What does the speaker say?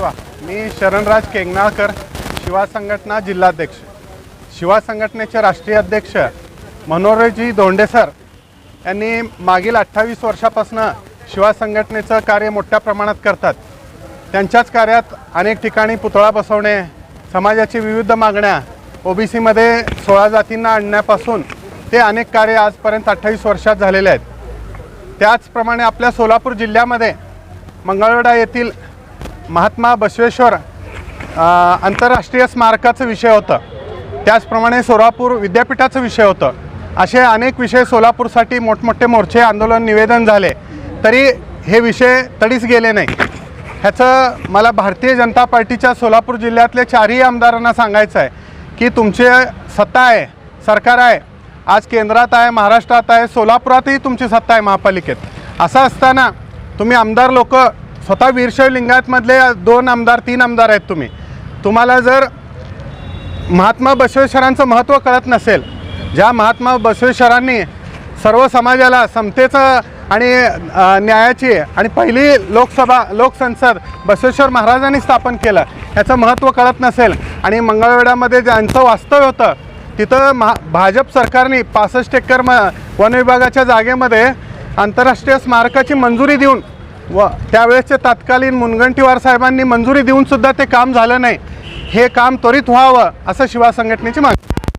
शिवा. मी शरणराज केंगनाळकर शिवा संघटना जिल्हाध्यक्ष. शिवा संघटनेचे राष्ट्रीय अध्यक्ष मनोहरजी धोंडे सर यांनी मागील अठ्ठावीस वर्षापासून शिवा संघटनेचं कार्य मोठ्या प्रमाणात करतात. त्यांच्याच कार्यात अनेक ठिकाणी पुतळा बसवणे समाजाची विविध मागण्या ओबीसीमध्ये सोळा जातींना आणण्यापासून ते अनेक कार्य आजपर्यंत अठ्ठावीस वर्षात झालेले आहेत. त्याचप्रमाणे आपल्या सोलापूर जिल्ह्यामध्ये मंगळवेढा येथील महात्मा बसवेश्वर आंतरराष्ट्रीय स्मारकाचं विषय होतं. त्याचप्रमाणे सोलापूर विद्यापीठाचं विषय होतं. असे अनेक विषय सोलापूरसाठी मोठमोठे मोर्चे आंदोलन निवेदन झाले. तरी हे विषय तडीच गेले नाही. ह्याचं मला भारतीय जनता पार्टीच्या सोलापूर जिल्ह्यातले चारही आमदारांना सांगायचं आहे की तुमचे सत्ता आहे सरकार आहे आज केंद्रात आहे महाराष्ट्रात आहे सोलापुरातही तुमची सत्ता आहे महापालिकेत. असं असताना तुम्ही आमदार लोक स्वतः वीरशैव लिंगायतमधले दोन आमदार तीन आमदार आहेत तुम्ही. तुम्हाला जर महात्मा बसवेश्वरांचं महत्त्व कळत नसेल ज्या महात्मा बसवेश्वरांनी सर्व समाजाला समतेचं आणि न्यायाची आणि पहिली लोकसभा लोकसंसद बसवेश्वर महाराजांनी स्थापन केलं ह्याचं महत्त्व कळत नसेल आणि मंगळवेढ्यामध्ये ज्यांचं वास्तव्य होतं तिथं महा भाजप सरकारने पासष्ट एकर म वन विभागाच्या जागेमध्ये आंतरराष्ट्रीय स्मारकाची मंजुरी देऊन व त्यावेळेसचे तत्कालीन मुनगंटीवार साहेबांनी मंजुरी देऊनसुद्धा ते काम झालं नाही. हे काम त्वरित व्हावं असं शिवा संघटनेची मागणी